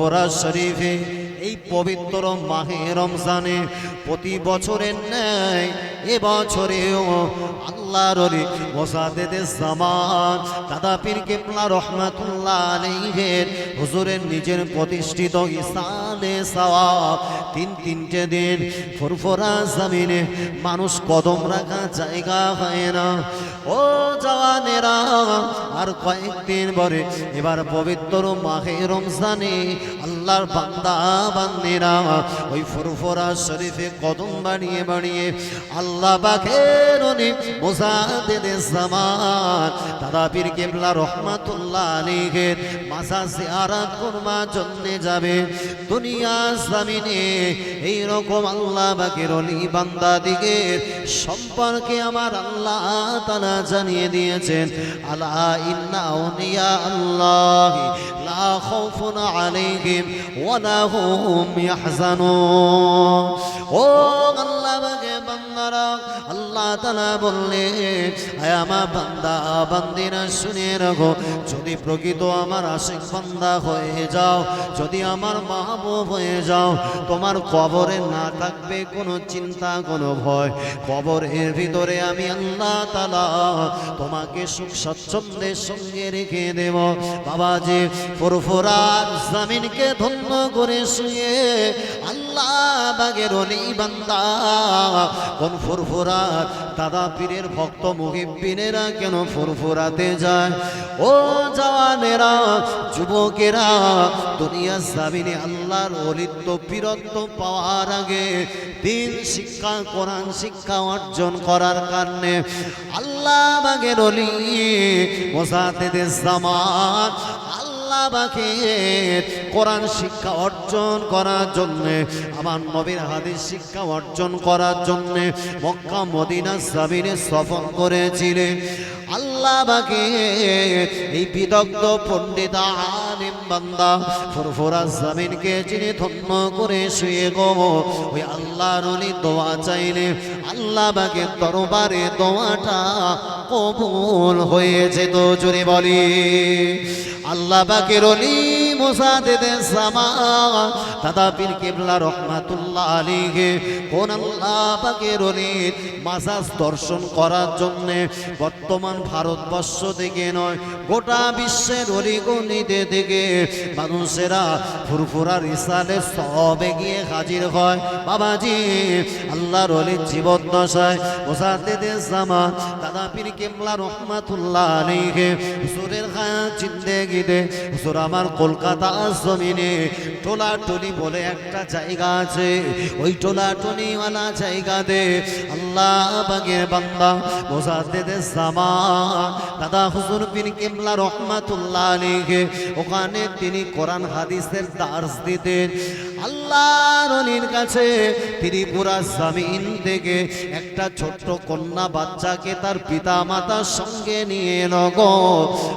ফুরফুরা শরীফে, এই পবিত্র মাহে রমজানে প্রতি বছরের ন্যায় এবছরেও আল্লাহর ওলি মোসাদেদের জামান দাদা পীর কেপলা রহমাতুল্লাহ আলাইহের হুজুরের নিজের প্রতিষ্ঠিত ইসানে সওয়াব। তিন তিনটে দিন ফুরফুরা জমিনে মানুষ কদম রাখা জায়গা হয় না। ও জওয়ানেরা, আর কয়েকদিন পরে এবার পবিত্র মাহে রমজানে আল্লাহর বান্দা, বান্দিরা ওই ফুরফুরা শরীফে কদম বানিয়ে বানিয়ে আল্লাহ বাখের মোসাদেদে জামান দাদা পীর কেবলা রহমাতুল্লাহ আলীগের মাসা জিয়ারাত করবার জন্য যাবে। দুনিয়া জামিনে এইরকম আল্লাহ বাকের অলি বান্দা দিগের সম্পর্কে আমার আল্লাহ তালা জানিয়ে দিয়েছেন আল্লাহ ইন্না উনিয়া আল্লাহ লা খাউফুন আলাইহিম ওয়ালা হুম ইয়াহজানুন। ও আল্লাহ বাকে বান্দারা, আল্লাহ তালা বললে, আয় আমার বান্দা, বান্দিরা শুনে রাখো। যদি প্রকৃত আমার আশিক বান্দা হয়ে যাও, যদি আমার মাহবুব হয়ে যাও, তোমার কবরে না থাকবে কোনো চিন্তা, কোনো ভয়। কবরের ভিতরে আমি আল্লাহ তালা তোমাকে সুখ স্বচ্ছন্দের সঙ্গে রেখে দেব। বাবাজি ফুরফুরাত জামিনকে ধন্য করে শুয়ে আল্লাহ কোন ফুরফুরাত দাদা পীরের ভক্ত মুহিব্বিনেরা কেন ফুরফুরাতে যায়? ও জওয়ানেরা, যুবকেরা দুনিয়া জামিনে আল্লাহর অলিত্ব বীরত্ব পাওয়ার আগে দিন শিক্ষা, কোরআন শিক্ষা অর্জন করার কারণে আল্লাহ বাগের অলি মোসাতেদের জামান আল্লাহ বাকের কোরআন শিক্ষা অর্জন করার জন্য, আমার নবীর হাদিস শিক্ষা অর্জন করার জন্যে মক্কা মদিনা সাবিনে সফর করেছিলেন। আল্লাহ বাকে এই বিদগ্ধ পণ্ডিত আলিম বান্দা ফুরফুরা জামিনকে যিনি ধন্য করে শুয়ে গো, ওই আল্লাহর অলি দোয়া চাইলে আল্লাহ বাকে দরবারে দোয়াটা কবুল হয়ে যেত, জোরে বলি। আল্লাহ বাকের অলি দাদা কেবলা কোন আল্লাহ মাসাজ দর্শন করার জন্য বর্তমান ভারতবর্ষ থেকে নয়, গোটা বিশ্বের অলিগণিতে থেকে মানুষেরা ফুরফুরা রিসালে সবে গিয়ে হাজির হয়। বাবাজি, আল্লাহর অলির জীবন দশায় মোসাদেদের সামা। দাদা পীর কেবলা রহমাতুল্লাহ আলীকে হুজুরের খায়া জিন্দেগিতে, হুজুর আমার কলকাতা বলে একটা জায়গা আছে। ওই জায়গাতে আল্লাহ দাদা কেমলা ওখানে তিনি কোরআন হাদিসের দার্স দিতেন। আল্লাহর অলির কাছে ত্রিপুরা জামিন থেকে একটা ছোট্ট কন্যা বাচ্চাকে তার পিতা মাতার সঙ্গে নিয়ে নগো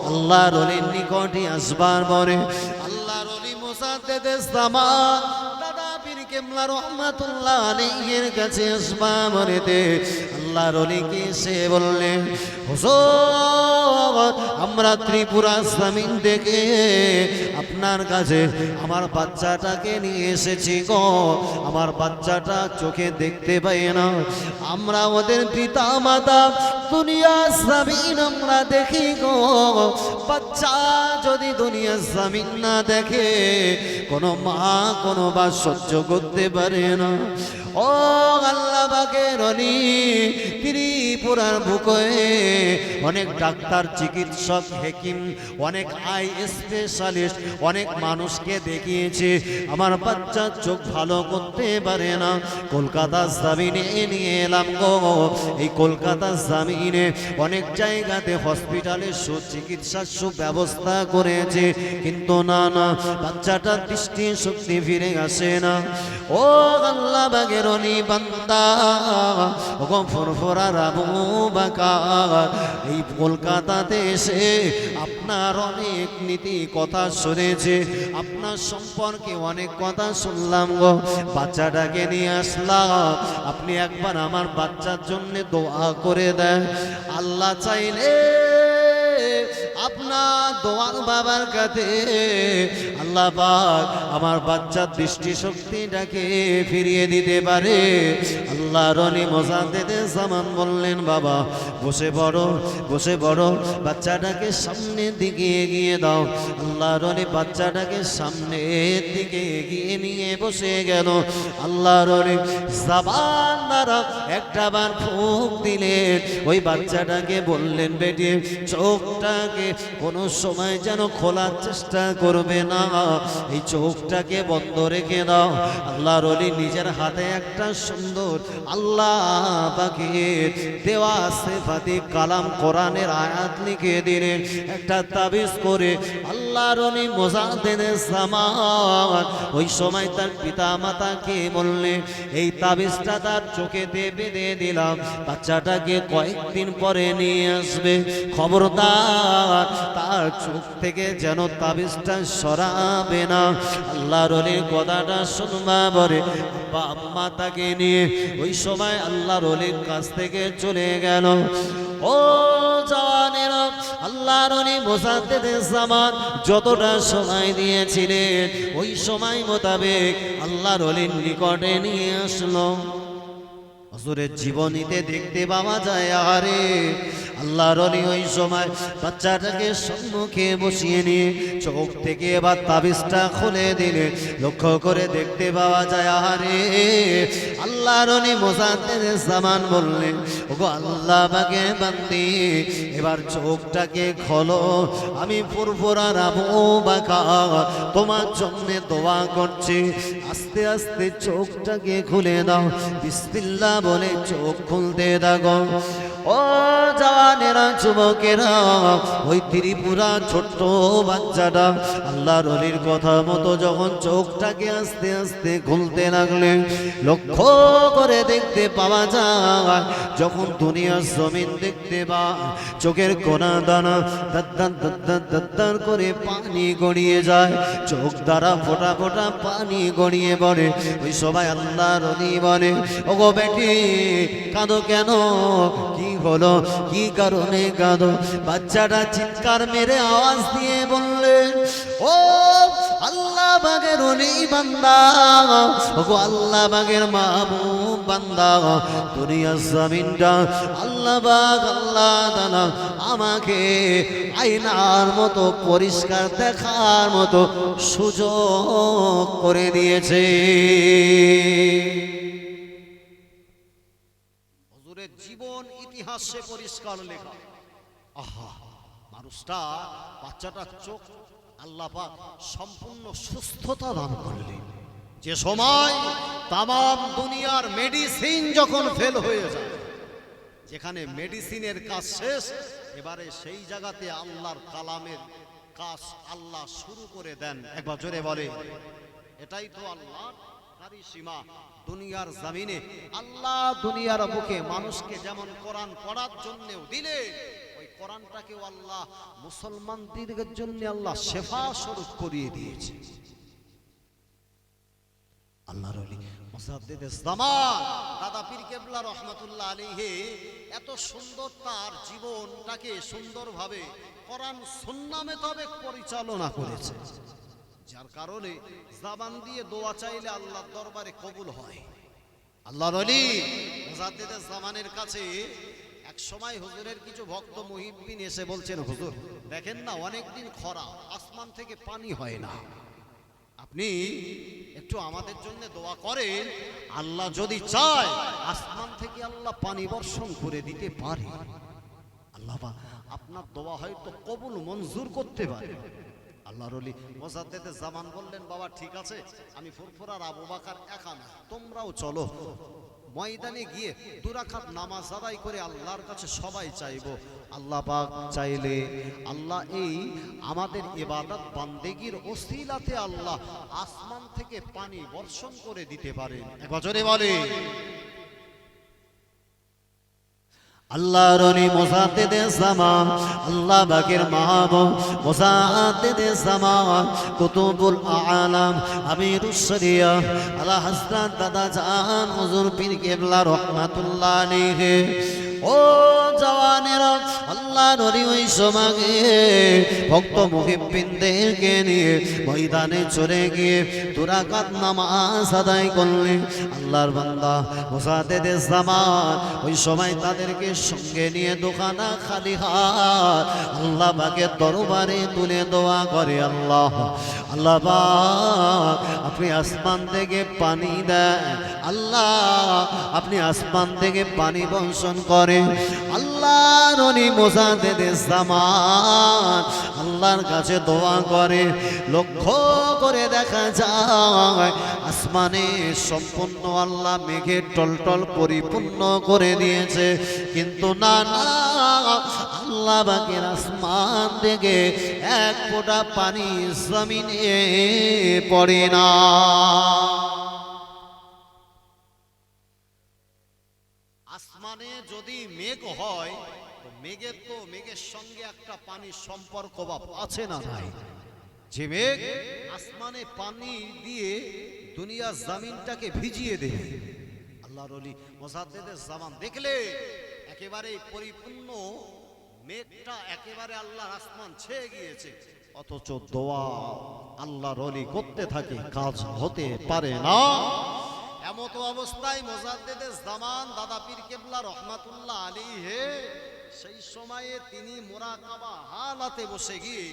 আল্লাহর অলির নিকটে আসবার পরে কাছে বললেন আমরা ত্রিপুরা জামিন থেকে আপনার কাছে আমার বাচ্চাটাকে নিয়ে এসেছি গো। আমার বাচ্চাটা চোখে দেখতে পাই না। আমরা ওদের পিতা মাতা দুনিয়া জামিন আমরা দেখি গো। বাচ্চা যদি দুনিয়া জামিন না দেখে, কোনো মা কোনো বা সহ্য করতে পারে না। ও আল্লাহ বাগের অলি, ত্রিপুরার বুকে অনেক ডাক্তার, চিকিৎসক, হেকিম, অনেক আই স্পেশালিস্ট, অনেক মানুষকে দেখিয়েছে, আমার বাচ্চা চোখ ভালো করতে পারে না। কলকাতা জামিনে নিয়ে এলাম গো। এই কলকাতা জামিনে অনেক জায়গাতে হসপিটালে সুচিকিৎসার সুব্যবস্থা করেছে। কিন্তু না না, বাচ্চাটার দৃষ্টি শক্তি ফিরে আসে না। ও আল্লাহ বাগের ও ফুরফুরা রাবু বাকার এই কলকাতাতে এসে আপনার অনেক নীতি কথা শুনেছে। আপনার সম্পর্কে অনেক কথা শুনলাম গো। বাচ্চাটাকে নিয়ে আসলাম। আপনি একবার আমার বাচ্চার জন্য দোয়া করে দেন। আল্লাহ চাইলে আপনার দোয়ার বাবার কাছে। আল্লাহ পাক আমার বাচ্চার দৃষ্টিশক্তিটাকে ফিরিয়ে দিতে পারে। আল্লাহ রনি মোজাদ্দেদে সামান বললেন, বাবা, বসে বড় বসে বড় বাচ্চাটাকে সামনের দিকে এগিয়ে দাও। আল্লাহ রনি বাচ্চাটাকে সামনের দিকে এগিয়ে নিয়ে বসে গেল। আল্লাহ রনি সাবান দ্বারা একটা বার ফুক দিলেন। ওই বাচ্চাটাকে বললেন, বেটি, চোখটাকে কোনো সময় যেন খোলার চেষ্টা করবে না। এই চোখটাকে বন্ধ রেখে দাও। আল্লাহ রলি নিজের হাতে একটা সুন্দর আল্লাহ পাখির দেওয়া সেফাতি কালাম কোরআনের আয়াত লিখে দিলেন। একটা তাবিজ করে আল্লাহ রনি মোজাদের সামান ওই সময় তার পিতা মাতাকে বললেন, এই তাবিজটা তার চোখেতে বেঁধে দিলাম। বাচ্চাটাকে কয়েকদিন পরে নিয়ে আসবে। খবরদার তার চোখ থেকে যেন তাবিজটা সরাবে না। আল্লাহ রলির কথাটা শুনবা বলে বাম্মা তাকে নিয়ে ওই সময় আল্লাহ রলির কাছ থেকে চলে গেল। ও জানেরা আল্লাহ রনি মোসাদ্দেদের জামান যতটা সময় দিয়েছিলেন, ওই সময় মোতাবেক আল্লাহ রলির নিকটে নিয়ে আসলো। হজুরের জীবনীতে দেখতে পাওয়া যায় আরে আল্লাহ রনি ওই সময় বাচ্চাটাকে সম্মুখে বসিয়ে নিয়ে চোখ থেকে এবার তাবিজটা খুলে দিলে। লক্ষ্য করে দেখতে পাওয়া যায় আরে আল্লাহ রনি মোসাদ্দের সামান বললেন ওগো আল্লাহ বাগে বান্দি, এবার চোখটাকে খোলো। আমি ফুরফুরার আবু বাকা, তোমার জন্য দোয়া করছি। আস্তে আস্তে চোখটাকে খুলে দাও। বিসমিল্লাহ বলে চোখ খুলতে দাগো ও জওয়ানেরা, যুবকেরা, ওই ত্রিপুরা ছোট্ট বাচ্চাটা আল্লাহ রলির কথা মতো যখন চোখটাকে আস্তে আস্তে খুলতে লাগলেন, লক্ষ্য করে দেখতে পাওয়া যায়, যখন দুনিয়ার জমিন দেখতে পা, চোখের কোনা দানা দাদ্দার দাদ্দার দাদ্দার করে পানি গড়িয়ে যায়, চোখ দ্বারা ফোটা ফোটা পানি গড়িয়ে পড়ে। ওই সবাই আল্লাহ রলি বলে, ওগো বেটি, কাঁদো কেন? কি হলো কি কারণে কাঁদো? বাচ্চাটা চিৎকার মেরে আওয়াজ দিয়ে বললেন ও আল্লাহ বাগের অলি বান্দা ওগো আল্লাহ বাগের মাহবুব বান্দা দুনিয়ার জমিনটা আল্লাহ বাগ আল্লাহ তালা আমাকে আয়নার মতো, পরিষ্কার দেখার মতো সুযোগ করে দিয়েছে। ইতিহাসে পরিষ্কার লেখা। আহা, মানুষটা, বাচ্চাটার চোখ আল্লাহ সম্পূর্ণ সুস্থতা দান করলেন। যে সময় তাম দুনিয়ার মেডিসিন যখন ফেল হয়ে যায়, যেখানে মেডিসিনের কাজ শেষ, এবারে সেই জায়গাতে আল্লাহর কালামের কাজ আল্লাহ শুরু করে দেন। একবার জোরে বলে, এটাই তো আল্লাহ দুনিয়ার জামিনে। আল্লাহ দুনিয়ার বুকে মানুষকে যেমন কোরআন পড়ার দিলে, ওই কোরআনটাকেও আল্লাহ মুসলমানদের জন্য আল্লাহ স্বরূপ করিয়ে দিয়েছে। এত সুন্দর তার জীবনটাকে পরিচালনা করেছে। যার কারণে জাবান দিয়ে দোয়া চাইলে আল্লাহর দরবারে কবুল হয়। আল্লাহর জামানের কাছে এক সময় হুজুরের কিছু ভক্ত মুহিব্বিন এসে বলছেন, হুজুর, দেখেন না, অনেকদিন খরা, আসমান থেকে পানি হয় না। আপনি একটু আমাদের জন্য দোয়া করেন, আল্লাহ যদি চায়, আসমান থেকে আল্লাহ পানি বর্ষণ করে দিতে পারে। আল্লাহ আপনার দোয়া হয়তো কবুল মঞ্জুর করতে পারে। আল্লাহ রলি মোজাদ্দেদে জামান বললেন, বাবা, ঠিক আছে, আমি ফুরফুরার আবু বাকার একা না, তোমরাও চলো। ময়দানে গিয়ে দুরাখাত নামাজ আদায় করে আল্লাহর কাছে সবাই চাইব। আল্লাহ পাক চাইলে আল্লাহ এই আমাদের ইবাদত বান্দেগির ওসিলাতে আল্লাহ আসমান থেকে পানি বর্ষণ করে দিতে এক বছরে বলে আল্লাহ রনি মোসাতে দে সামা আল্লাহ বাকের মাহাব মোসাতে দে সামা কুতুবুল আলাম, আমিরুস শরিয়া, আলা হযরত দাদা জান হুজুর পীর কেবলা রহমাতুল্লাহ আলাইহি। ও জওয়ানেরা আল্লাহ নরি ওই সমাগে, ভক্ত মুহিবিনদেরকে নিয়ে ময়দানে চলে গিয়ে দুরাকাত নামাজ আদায় করলে, আল্লাহর বান্দা মোসাদে দে জামান ওই সময় তাদেরকে সঙ্গে নিয়ে দোকানা খালি হাত। আল্লাহ বাকে দরবারে তুলে দোয়া করে আল্লাহ। আল্লাহ আপনি আসমান থেকে পানি দেন। আল্লাহ, আপনি আসমান থেকে পানি বংশন করে আল্লাহ রনি মোসাদে দে জামান। আল্লাহর কাছে দোয়া করে। লক্ষ্য করে দেখা যায়, আসমানে সম্পূর্ণ আল্লাহ মেঘে টলটল পরিপূর্ণ করে দিয়েছে। কিন্তু না না। আল্লাহ বাকের আসমান থেকে এক ফোঁটা পানি জমিনে পড়ে না। আসমানে যদি মেঘ হয়, তো মেঘের তো মেঘের সঙ্গে একটা পানির সম্পর্ক বা আছে না নাই? যে মেঘ আসমানে পানি দিয়ে দুনিয়ার জামিনটাকে ভিজিয়ে দেবে আল্লাহর অলি মোসাদ্দেদের জামান দেখলে একেবারে পরিপূর্ণ মেঘটা একেবারে আল্লাহর আসমান ছেয়ে গিয়েছে। অথচ দোয়া আল্লাহর অলি করতে থাকে, কাজ হতে পারে না। এমত অবস্থায় মোজাদ্দেদের জামান দাদা পীর কেবলা রহমাতুল্লাহ আলী হে সেই সময়ে তিনি মোরাকাবা হালাতে বসে গিয়ে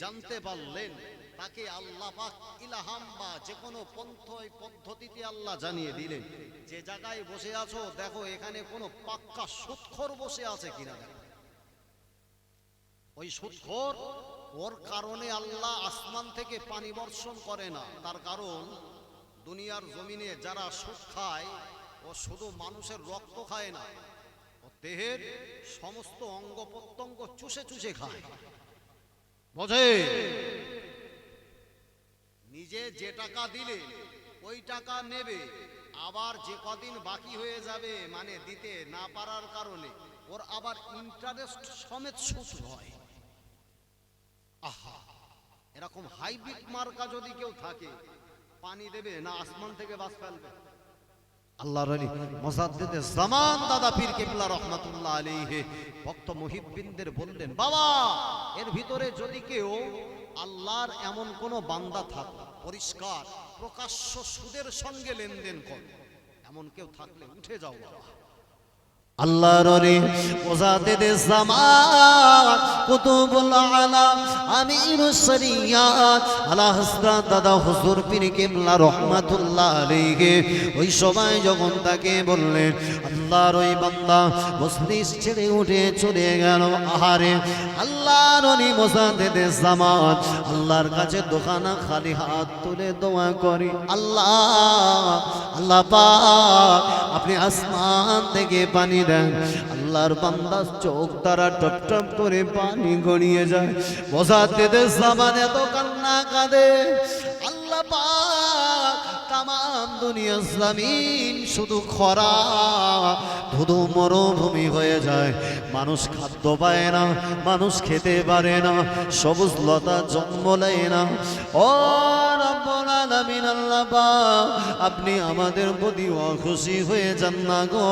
জানতে পারলেন তাকে আল্লাহ পাক ইলাহাম বা যে কোনো পন্থই পদ্ধতিতে আল্লাহ জানিয়ে দিলেন। যে জায়গায় বসে আছো, দেখো এখানে কোনো পাক্কা সুৎখর বসে আছে কিনা ওই সুৎখর, ওর কারণে আল্লাহ আসমান থেকে পানি বর্ষণ করে না। তার কারণ, দুনিয়ার জমিনে যারা সুদ খায়, ও শুধু মানুষের রক্ত খায় না, ও দেহের সমস্ত অঙ্গ প্রত্যঙ্গ চুষে চুষে খায়। বোঝে? নিজে যে টাকা দিলে, ওই টাকা নেবে। আবার যে কদিন বাকি হয়ে যাবে মানে দিতে না পারার কারণে, ওর আবার ইন্টারেস্ট সমেত সুদ হয়। আহা! এরকম হাইব্রিড মার্কা যদি কেউ থাকে, পানি দেবে না আসমান থেকে বাস ফেলবে। আল্লাহর আলী মোসাদ্দেদে জামান দাদা পীর কেবলা রহমাতুল্লাহ আলাইহি, ভক্ত মুহিব্বিনদের বললেন, বাবা, এর ভিতরে যদি কেউ আল্লাহর এমন কোন বান্দা থাক, পরিষ্কার, প্রকাশ্য সুদের সঙ্গে লেনদেন কর। এমন কেউ থাকলে উঠে যাও বাবা। আল্লাহর রে ওজাতে দে জামান কুতুবুল আলাম আমিরুস শরিয়াত আলা হযরত দাদা হুজুর পীর কিবলা রাহমাতুল্লাহ আলাইহি। ওই সময় যখন তাকে বললেন, আল্লাহর ওই বান্দা মজলিস ছেড়ে উঠে চলে গেল, আহারে, আল্লাহর ওই মোজাতে দে জামান আল্লাহর কাছে দোকানা খালি হাত তুলে দোয়া করি, আল্লাহ আল্লাহ পাক, আপনি আসমান থেকে পানি দেন আল্লাহর বান্দা চোখ তারা টপ টপ করে পানি গড়িয়ে যায়। বোঝাতে দে সাবান এত কান্না কাঁদে। আল্লাহ পাক তামাম দুনিয়া ইসলামিন, শুধু খরা, ধুধু মরুভূমি হয়ে যায়। মানুষ খাদ্য পায় না, মানুষ খেতে পারে না, সবুজ লতা জন্ম নেয় না। ও আপনি আমাদের প্রতি অখুশি হয়ে যান না গো।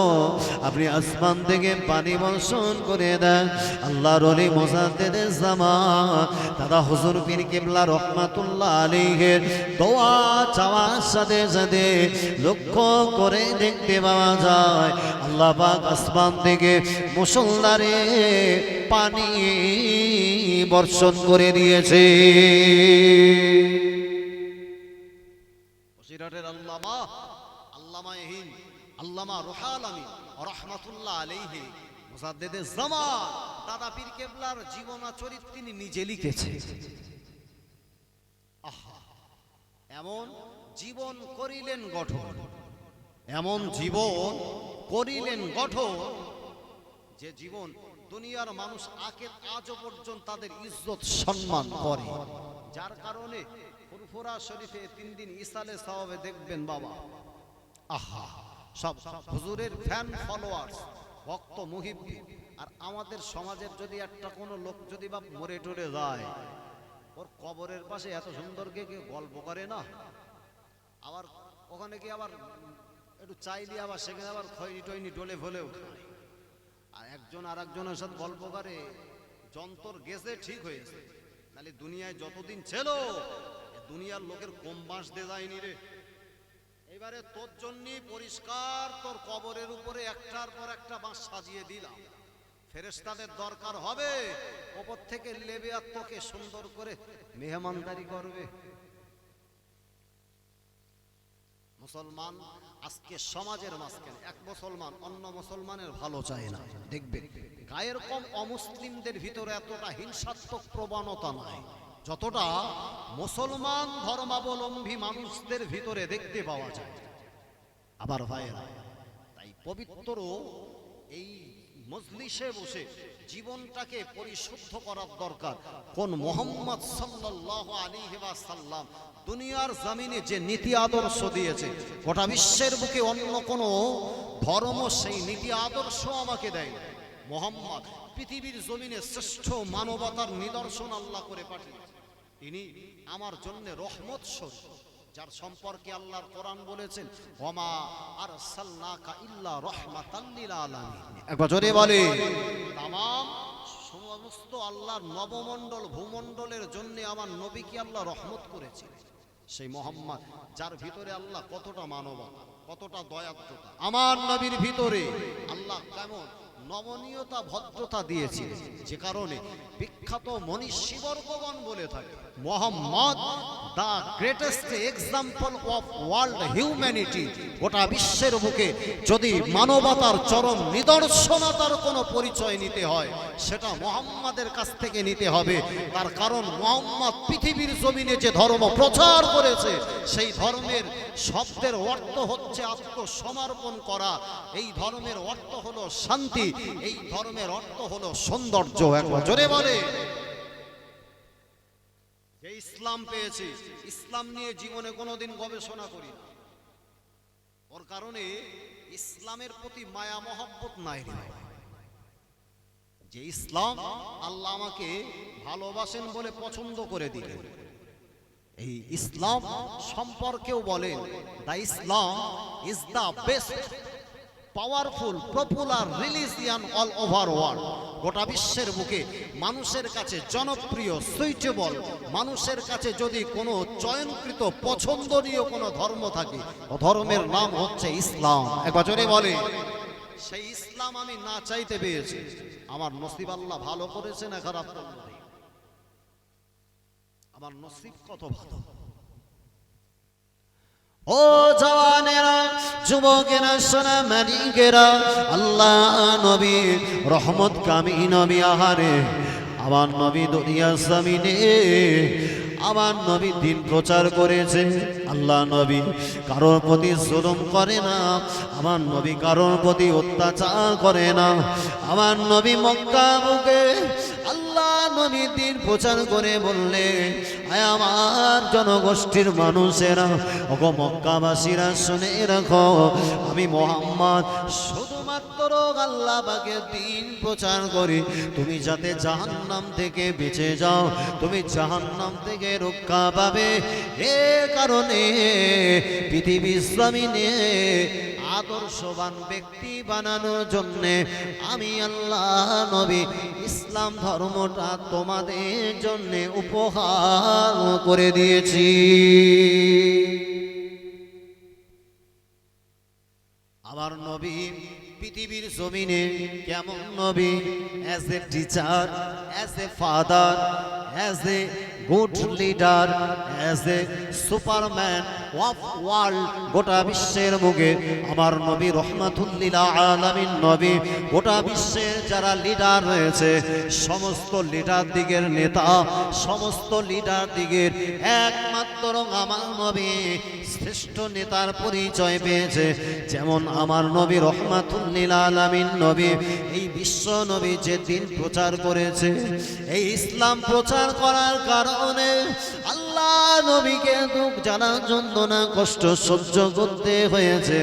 আপনি আসমান থেকে পানি বর্ষণ করে দেন। আল্লাহ রলি মোসাদ্দেদের জামান দাদা হুজুর পীর কেবলা রহমাতুল্লাহ আলীহের দোয়া চাওয়ার সাথে সাথে লক্ষ্য করে দেখতে পাওয়া যায়। আল্লাহ আসমান থেকে মুসলদারে পানি বর্ষণ করে দিয়েছে। আল্লামা আল্লামা এহিন, আল্লামা রোহাল আমিন, রহমাতুল্লাহ আলাইহি, মুসাদ্দেদে জামান দাদা পীর কেবলার জীবনা চরিত তিনি নিজে লিখেছে। এমন জীবন করিলেন গঠন। এমন জীবন করিলেন গঠন যে জীবন দুনিয়ার মানুষ আগে আজও পর্যন্ত তাদের ইজ্জত সম্মান করে। যার কারণে ফুরফুরা শরীফে তিন দিন ইসালে সাহাবে দেখবেন বাবা। আহা, সব হুজুরের ফ্যান ফলোয়ার্স ভক্ত মুহিব্বি। আর আমাদের সমাজের যদি একটা কোনো লোক যদি বা মরে টরে যায় ওর কবরের পাশে এত সুন্দর কে গল্প করে না। আবার ওখানে কি আবার একটু চাইলে আবার সেখানে আবার খৈনি টৈনি ডলে ফলেও আর একজন আর একজনের সাথে গল্প করে, যন্তর গেছে, ঠিক হয়েছে। তাহলে দুনিয়ায় যতদিন ছিল দুনিয়ার লোকের কম বাঁশ দিয়ে যায়নি রে। এবারে তোর জন্যই পরিষ্কার তোর কবরের উপরে একটার পর একটা বাঁশ সাজিয়ে দিলাম। ফেরেস্তাদের দরকার হবে। ওপর থেকে লেবে আর তোকে সুন্দর করে মেহমানদারি করবে। মুসলমান আজকে সমাজের মাঝখানে, এক মুসলমান অন্য মুসলমানের ভালো চায় না। দেখবে, গায়ের কম অমুসলিমদের ভিতরে এতটা হিংসাত্মক প্রবণতা নাই। যতটা মুসলমান ধর্মাবলম্বী মানুষদের ভিতরে দেখতে পাওয়া যায়। আবার ভাইয়েরা, তাই পবিত্র এই মজলিসে বসে জীবনটাকে পরিশুদ্ধ করার দরকার। কোন মোহাম্মদ সাল্লাল্লাহু আলাইহি ওয়াসাল্লাম দুনিয়ার জমিনে যে নীতি আদর্শ দিয়েছে, গোটা বিশ্বের বুকে অন্য কোনো ধর্ম সেই নীতি আদর্শ আমাকে দেয় মোহাম্মদ পৃথিবীর জমিনে শ্রেষ্ঠ মানবতার নিদর্শন আল্লাহ করে পাঠিয়েছে তিনি আমার জন্য রহমত স্বরূপ। যার সম্পর্কে আল্লাহর কোরআন বলেছেন ওমা আরসালনাকা ইল্লা রাহমাতাল লিল আলামিন। একবার জোরে বলে। তামাম সমস্ত আল্লাহর নবমণ্ডল ভূমণ্ডলের জন্য আমার নবীকে আল্লাহ রহমত করেছে সেই মোহাম্মদ যার ভিতরে আল্লাহ কতটা মানবতা কতটা দয়াদ্রতা আমার নবীর ভিতরে আল্লাহ কেমন নমনীয়তা, ভদ্রতা দিয়েছে। যে কারণে বিখ্যাত মনীষীবর্গগণ বলে থাকে, Muhammad, the greatest example of world humanity, গোটা বিশ্বের বুকে যদি মানবতার চরম নিদর্শনতার কোনো পরিচয় নিতে হয়, সেটা মোহাম্মদের কাছ থেকে নিতে হবে। তার কারণ মোহাম্মদ পৃথিবীর জমিনে যে ধর্ম প্রচার করেছে, সেই ধর্মের শব্দের অর্থ হচ্ছে আত্মসমর্পণ করা। এই ধর্মের অর্থ হলো শান্তি। এই ধর্মের অর্থ হলো সৌন্দর্য একবার জোরে বলে। যে ইসলাম পেয়েছি, ইসলাম নিয়ে জীবনে কোনোদিন গবেষণা করি না। ওর কারণে ইসলামের প্রতি মায়া, মহব্বত নাই যে ইসলাম আল্লাহ আমাকে ভালোবাসেন বলে পছন্দ করে দিলেন, এই ইসলাম সম্পর্কেও বলেন, the Islam is the best powerful popular religion all over world গোটা বিশ্বের বুকে মানুষের কাছে জনপ্রিয় সুইটেবল মানুষের কাছে যদি কোনো চয়নকৃত, পছন্দনীয় কোনো ধর্ম থাকে ধর্মের নাম হচ্ছে ইসলাম। এক বছরে বলে সেই ইসলাম আমি না চাইতে পেয়েছি আমার নসিব আল্লাহ ভালো করেছে না খারাপ আমার নসিব কত ভালো? ও জওয়ানেরা যুবকেরা, সোনা মালিকেরা, আল্লাহ নবী রহমত কামি নবী আহারে আমার নবী দুনিয়া সামিনে আমার নবী দিন প্রচার করেছে। আল্লাহ নবী কারোর প্রতি জুলুম করে না আমার নবী কারোর প্রতি অত্যাচার করে না আমার নবী মক্কা মুখে নবী প্রচার করে বললে, আয় আমার জনগোষ্ঠীর মানুষেরা, ওগো মক্কাবাসীরা শুনে রাখো, আমি মোহাম্মদ শুধুমাত্র আল্লাহ দিন প্রচার করি। তুমি যাতে জাহান্নাম থেকে বেঁচে যাও, তুমি জাহান্নাম থেকে রক্ষা পাবে। এ কারণে পৃথিবী ইসলামিনে আদর্শবান ব্যক্তি বানানোর জন্য আমি আল্লাহ নবী ইসলাম ধর্মটা তোমাদের জন্য উপহার করে দিয়েছি। আমার নবী পৃথিবীর জমিনে কেমন নবী? As a teacher as a father as a good leader as a superman of world গোটা বিশ্বের মুখে আমার নবী রহমাতুল্লিলা আলামিন নবী, গোটা বিশ্বের যারা লিডার রয়েছে, সমস্ত লিডার দিগের নেতা, সমস্ত লিডার দিগের একমাত্র আমার নবী শ্রেষ্ঠ নেতার পরিচয় পেয়েছে। যেমন আমার নবী রহমাতুল্লিল আলামিন নবী, এই বিশ্ব যে দিন প্রচার করেছে, এই ইসলাম প্রচার করার কারণে আল্লাহ নবীকে দুঃখ জানা যন্ত্রণা কষ্ট সহ্য করতে হয়েছে।